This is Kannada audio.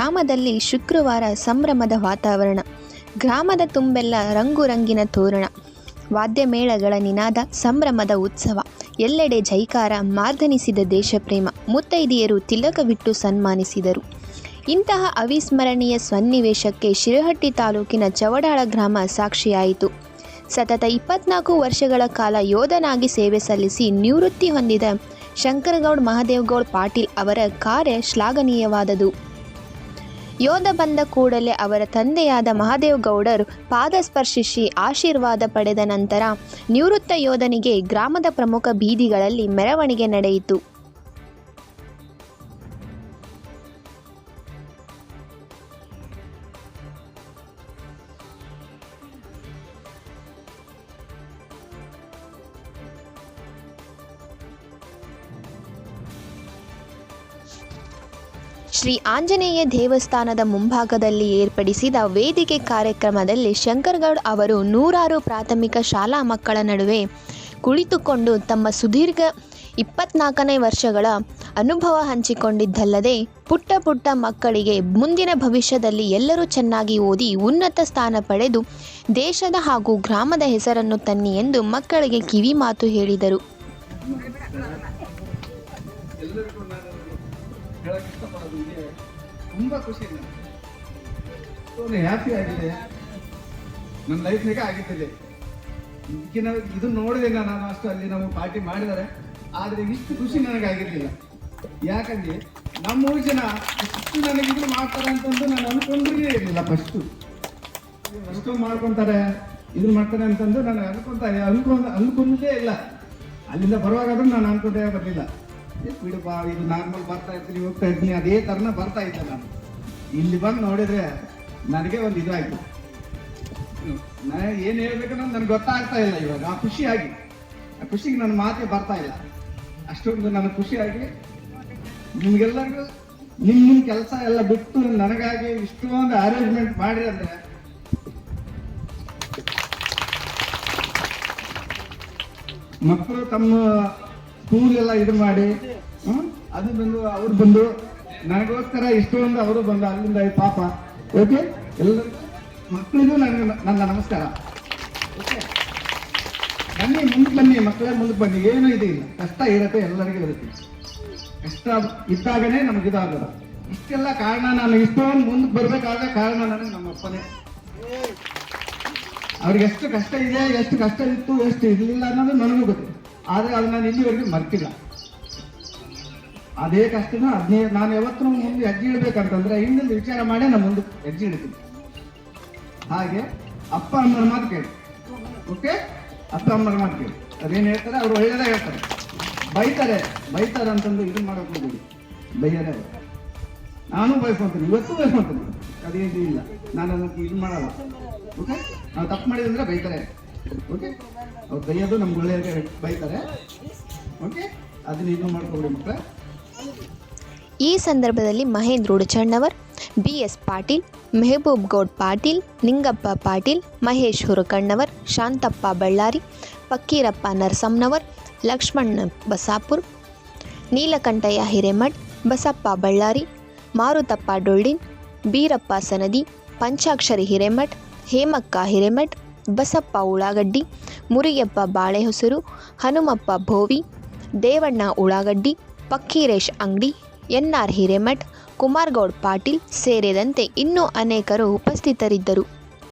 ಗ್ರಾಮದಲ್ಲಿ ಶುಕ್ರವಾರ ಸಂಭ್ರಮದ ವಾತಾವರಣ. ಗ್ರಾಮದ ತುಂಬೆಲ್ಲ ರಂಗು ರಂಗಿನ ತೋರಣ ವಾದ್ಯಮೇಳಗಳ ನಿನಾದ ಸಂಭ್ರಮದ ಉತ್ಸವ. ಎಲ್ಲೆಡೆ ಜೈಕಾರ ಮಾರ್ಧನಿಸಿದ ದೇಶಪ್ರೇಮ. ಮುತ್ತೈದೆಯರು ತಿಲಕವಿಟ್ಟು ಸನ್ಮಾನಿಸಿದರು. ಇಂತಹ ಅವಿಸ್ಮರಣೀಯ ಸನ್ನಿವೇಶಕ್ಕೆ ಶಿರಹಟ್ಟಿ ತಾಲೂಕಿನ ಚವಡಾಳ ಗ್ರಾಮ ಸಾಕ್ಷಿಯಾಯಿತು. ಸತತ ಇಪ್ಪತ್ನಾಲ್ಕು ವರ್ಷಗಳ ಕಾಲ ಯೋಧನಾಗಿ ಸೇವೆ ಸಲ್ಲಿಸಿ ನಿವೃತ್ತಿ ಹೊಂದಿದ ಶಂಕರಗೌಡ್ ಮಹಾದೇವಗೌಡ ಪಾಟೀಲ್ ಅವರ ಕಾರ್ಯ ಶ್ಲಾಘನೀಯವಾದುದು. ಯೋಧ ಬಂದ ಕೂಡಲೇ ಅವರ ತಂದೆಯಾದ ಮಹದೇವಗೌಡರು ಪಾದ ಸ್ಪರ್ಶಿಸಿ ಆಶೀರ್ವಾದ ಪಡೆದ ನಂತರ ನಿವೃತ್ತ ಯೋಧನಿಗೆ ಗ್ರಾಮದ ಪ್ರಮುಖ ಬೀದಿಗಳಲ್ಲಿ ಮೆರವಣಿಗೆ ನಡೆಯಿತು. ಶ್ರೀ ಆಂಜನೇಯ ದೇವಸ್ಥಾನದ ಮುಂಭಾಗದಲ್ಲಿ ಏರ್ಪಡಿಸಿದ ವೇದಿಕೆ ಕಾರ್ಯಕ್ರಮದಲ್ಲಿ ಶಂಕರಗೌಡ್ ಅವರು ನೂರಾರು ಪ್ರಾಥಮಿಕ ಶಾಲಾ ಮಕ್ಕಳ ನಡುವೆ ಕುಳಿತುಕೊಂಡು ತಮ್ಮ ಸುದೀರ್ಘ ಇಪ್ಪತ್ನಾಲ್ಕನೇ ವರ್ಷಗಳ ಅನುಭವ ಹಂಚಿಕೊಂಡಿದ್ದಲ್ಲದೆ ಪುಟ್ಟ ಪುಟ್ಟ ಮಕ್ಕಳಿಗೆ ಮುಂದಿನ ಭವಿಷ್ಯದಲ್ಲಿ ಎಲ್ಲರೂ ಚೆನ್ನಾಗಿ ಓದಿ ಉನ್ನತ ಸ್ಥಾನ ಪಡೆದು ದೇಶದ ಹಾಗೂ ಗ್ರಾಮದ ಹೆಸರನ್ನು ತನ್ನಿ ಎಂದು ಮಕ್ಕಳಿಗೆ ಕಿವಿ ಮಾತು ಹೇಳಿದರು ಎಲ್ಲರಿಗೂ ನಾನು ಹೇಳಕ್ ಇಷ್ಟಪಡೋದು ಇದೆ. ತುಂಬ ಖುಷಿ ನನಗೆ ಹ್ಯಾಪಿ ಆಗಿದೆ. ನನ್ನ ಲೈಫ್ನಾಗೆ ಆಗಿದ್ದಿಲ್ಲ ಇದು ನೋಡಿದೆ ನಾನು ಅಷ್ಟು ಅಲ್ಲಿ ನಾವು ಪಾರ್ಟಿ ಮಾಡಿದ್ದಾರೆ. ಆದರೆ ಇಷ್ಟು ಖುಷಿ ನನಗೆ ಆಗಿರಲಿಲ್ಲ. ಯಾಕಂದ್ರೆ ನಮ್ಮ ಊರು ಜನ ಇಷ್ಟು ನನಗೆ ಇದು ಮಾಡ್ತಾರೆ ಅಂತಂದು ನಾನು ಅನ್ಕೊಂಡ್ರೇ ಇರಲಿಲ್ಲ ಫಸ್ಟು ಅಷ್ಟು ಮಾಡ್ಕೊಂತಾರೆ ಇದು ಮಾಡ್ತಾರೆ ಅಂತಂದು ನಾನು ಅನ್ಕೊಂತ, ಅನ್ಕೊಂಡ್ ಅನ್ಕೊಂಡೇ ಇಲ್ಲ. ಅಲ್ಲಿಂದ ಬರುವಾಗಾದ್ರೂ ನಾನು ಅನ್ಕೊಂಡೇ ಬರಲಿಲ್ಲ. ಬಿಡಪ್ಪ ಇದು ನಾರ್ಮಲ್ ಬರ್ತಾ ಇರ್ತೀನಿ ಹೋಗ್ತಾ ಇರ್ತೀನಿ ಅದೇ ಥರನ ಬರ್ತಾ ಇದ್ದೆ ನಾನು. ಇಲ್ಲಿ ಬಂದು ನೋಡಿದ್ರೆ ನನಗೆ ಒಂದು ಇದಾಯ್ತು. ಏನು ಹೇಳ್ಬೇಕನ್ನೋದು ನನಗೆ ಗೊತ್ತಾಗ್ತಾ ಇಲ್ಲ ಇವಾಗ, ಆ ಖುಷಿಯಾಗಿ. ಆ ಖುಷಿಗೆ ನನ್ನ ಮಾತೇ ಬರ್ತಾ ಇಲ್ಲ. ಅಷ್ಟೊಂದು ನನಗೆ ಖುಷಿಯಾಗಿ ನಿಮ್ಗೆಲ್ಲರಿಗೂ ನಿಮ್ಮ ನಿಮ್ಮ ಕೆಲಸ ಎಲ್ಲ ಬಿಟ್ಟು ನನಗಾಗಿ ಇಷ್ಟೊಂದು ಅರೇಂಜ್ಮೆಂಟ್ ಮಾಡಿ ಅಂದರೆ ಮಕ್ಕಳು ತಮ್ಮ ಸ್ಕೂಲ್ ಎಲ್ಲ ಇದು ಮಾಡಿ? ಅದು ಬಂದು, ಅವ್ರು ಬಂದು, ನನಗೋಸ್ಕರ ಇಷ್ಟೊಂದು ಅವರು ಬಂದು, ಅಲ್ಲಿಂದ ಪಾಪ. ಓಕೆ ಎಲ್ಲರಿಗೂ ಮಕ್ಕಳಿಗೂ ನನಗೆ ನನ್ನ ನಮಸ್ಕಾರ. ಓಕೆ ಬನ್ನಿ ಮುಂದೆ ಬನ್ನಿ, ಮಕ್ಕಳೇ ಮುಂದೆ ಬನ್ನಿ. ಏನೂ ಇದೆ ಇಲ್ಲ. ಕಷ್ಟ ಇರುತ್ತೆ, ಎಲ್ಲರಿಗೂ ಇರುತ್ತೆ. ಕಷ್ಟ ಇದ್ದಾಗನೇ ನಮ್ಗೆ ಇದಾಗೋದು. ಇಷ್ಟೆಲ್ಲ ಕಾರಣ ನಾನು ಇಷ್ಟೊಂದು ಮುಂದೆ ಬರಬೇಕಾದ ಕಾರಣ ನನಗೆ ನಮ್ಮ ಅಪ್ಪನೇ. ಅವ್ರಿಗೆ ಎಷ್ಟು ಕಷ್ಟ ಇದೆ, ಎಷ್ಟು ಕಷ್ಟ ಇತ್ತು, ಎಷ್ಟು ಇರಲಿಲ್ಲ ಅನ್ನೋದು ನನಗೂ ಗೊತ್ತು. ಆದರೆ ಅದು ನಾನು ಇಲ್ಲಿವರೆಗೂ ಮರ್ತಿಲ್ಲ. ಅದೇ ಕಷ್ಟನ ಅದನ್ನೇ ನಾನು ಯಾವತ್ತೂ ಮುಂದೆ ಹೆಜ್ಜೆ ಇಡಬೇಕಂತಂದ್ರೆ ಹಿಂದಿಂದ ವಿಚಾರ ಮಾಡಿ ನಾನು ಮುಂದೆ ಹೆಜ್ಜೆ ಇಡ್ತೀನಿ ಹಾಗೆ ಅಪ್ಪ ಅಮ್ಮನ ಮಾತು ಕೇಳಿ. ಓಕೆ ಅಪ್ಪ ಅಮ್ಮನ ಮಾತು ಕೇಳಿ. ಅದೇನು ಹೇಳ್ತಾರೆ? ಅವರು ಒಳ್ಳೆಯದೇ ಹೇಳ್ತಾರೆ. ಬೈತಾರೆ. ಬೈತಾರೆ ಅಂತಂದು ಇದು ಮಾಡೋಕೆ ಹೋಗಿ ಬೈಯದೇ ಅವ್ರು. ನಾನು ಬಯಸ್ಕೊಂತೀನಿ ಇವತ್ತು ಬಯಸ್ಕೊಂತೀನಿ ಅದೇನು ಇಲ್ಲ. ನಾನು ಅದಕ್ಕೆ ಇದು ಮಾಡಲ್ಲ. ಓಕೆ ನಾವು ತಪ್ಪು ಮಾಡಿದ್ರೆ ಬೈತಾರೆ. ಓಕೆ ಅವ್ರು ಬೈಯೋದು ನಮ್ಗೆ ಒಳ್ಳೆಯ ಬೈತಾರೆ. ಓಕೆ ಅದನ್ನ ಇದು ಮಾಡ್ಕೊಳ್ಳಿ ಮಕ್ಕಳ. ಈ ಸಂದರ್ಭದಲ್ಲಿ Mahendra Udachannavar B S Patil, Mehboob Goud Patil, Ningappa Patil, Mahesh Hurakannavar, Shantappa Ballari Pakkirappa Narasamnavar Lakshman Basapur Neelakanthayya Hiremath, Basappa Ballari, Maruthappa Dollin, Beerappa Sanadi, Panchakshari Hiremath, Hemakka Hiremath Basappa Ullagaddi Muriyappa Balehosur, Hanumappa Bhovi, Devanna Ullagaddi, Pakkiresh Angadi, N R Hiremath, Kumargoud Patil ಸೇರಿದಂತೆ ಇನ್ನೂ ಅನೇಕರು ಉಪಸ್ಥಿತರಿದ್ದರು.